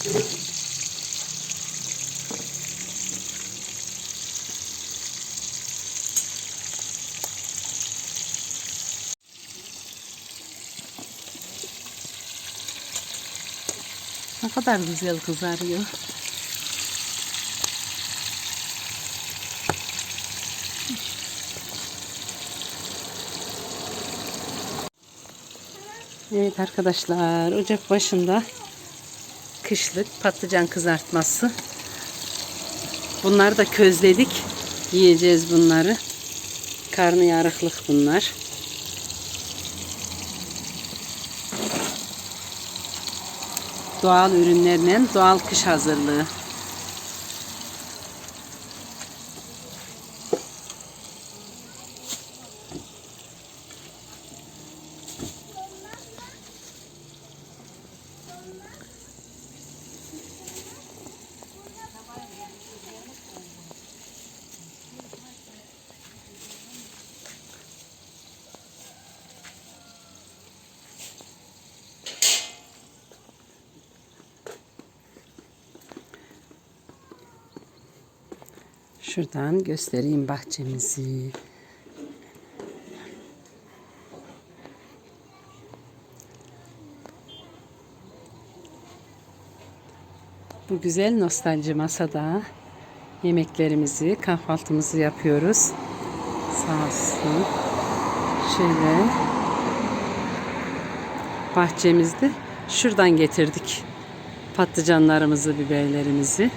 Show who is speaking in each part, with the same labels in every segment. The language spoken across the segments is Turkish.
Speaker 1: Ne kadar güzel kızarıyor. Evet arkadaşlar ocak başında kışlık patlıcan kızartması. Bunları da közledik. Yiyeceğiz bunları. Karnıyarıklık bunlar. Doğal ürünlerle doğal kış hazırlığı. Şuradan göstereyim bahçemizi. Bu güzel nostalji masada yemeklerimizi, kahvaltımızı yapıyoruz. Sağ olsun. Şöyle bahçemizde şuradan getirdik patlıcanlarımızı, biberlerimizi.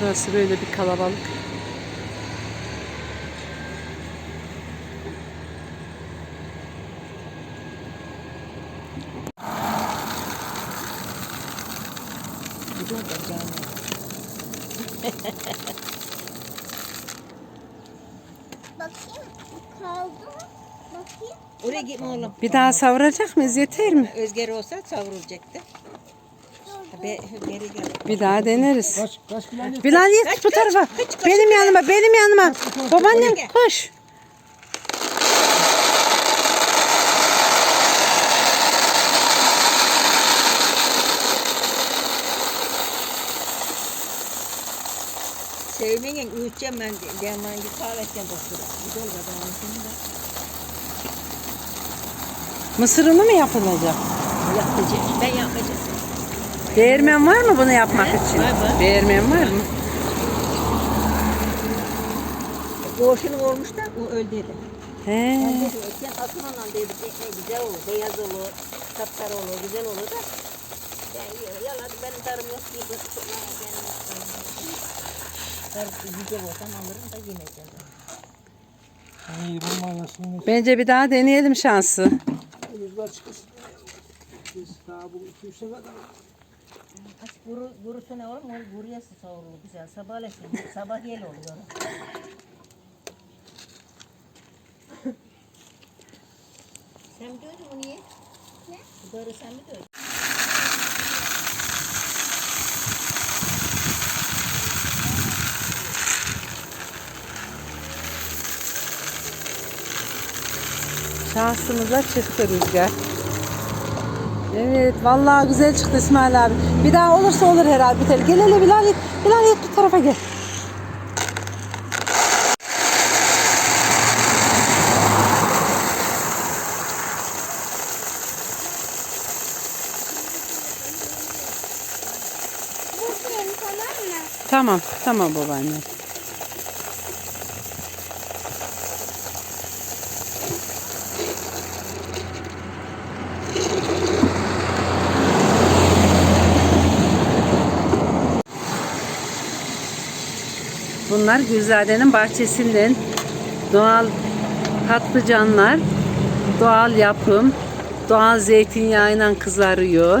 Speaker 1: Burası böyle bir kalabalık.
Speaker 2: Bakayım kaldı mı? Bakayım.
Speaker 3: Oraya gitme oğlum.
Speaker 1: Bir daha savuracak mıyız? Yeter mi?
Speaker 3: Özgür olsa savrulacaktı. Be, geri gel.
Speaker 1: Bir daha deneriz.
Speaker 4: Kaç, kaç?
Speaker 1: Bilal yet bu tarafa. Benim yanıma, benim yanıma. Babaannem
Speaker 3: Gel.
Speaker 1: koş.
Speaker 3: Sevmeyin uyutacağım ben. Ben git kahve edeceğim doktora. Bir dol kadar.
Speaker 1: Mısır unu mu yapılacak?
Speaker 3: Ben yapacağım.
Speaker 1: Değirmen var mı bunu yapmak için?
Speaker 3: var, var.
Speaker 1: Değirmen var mı?
Speaker 3: Boşunu olmuş da o öldü dedi.
Speaker 1: He.
Speaker 3: Ben eken atın ondan dedi. Ne güzel olur. Beyaz olur. Kapkara olur. Güzel olur da. Ben yaladım. Benim tarım yok diye bu Tarım güzel olsam alırım da yemeyeceğim.
Speaker 4: İyi bu
Speaker 1: Bence bir daha deneyelim şansı.
Speaker 4: rüzgar çıkışın. Biz daha bu iki üç sefer
Speaker 3: Aç kuru, kurusu ne olur mu? Kuruya savrulur güzel. Sabahlesin. Sabah yel oluyor. sen mi dövdün bunu niye? Ne? Bunları sen mi dövdün?
Speaker 1: Şansımıza çıktı rüzgar. Evet vallahi güzel çıktı İsmail abi. Bir daha olursa olur herhalde biter. Gel hele Bilal git. Bilal git bu tarafa gel.
Speaker 2: Tamam
Speaker 1: tamam babaanne. Bunlar Gülzade'nin bahçesinden doğal patlıcanlar, doğal yapım, doğal zeytinyağıyla kızarıyor.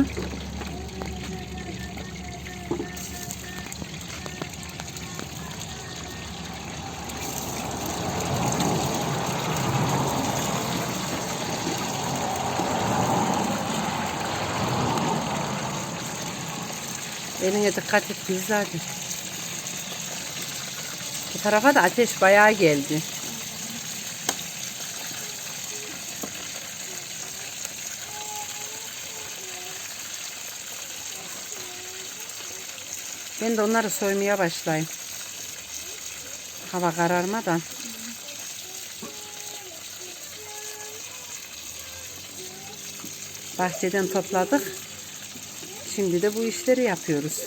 Speaker 1: Eline dikkat et Gülzade. Tarafa da ateş bayağı geldi. Ben de onları soymaya başlayayım. Hava kararmadan. Bahçeden topladık. Şimdi de bu işleri yapıyoruz.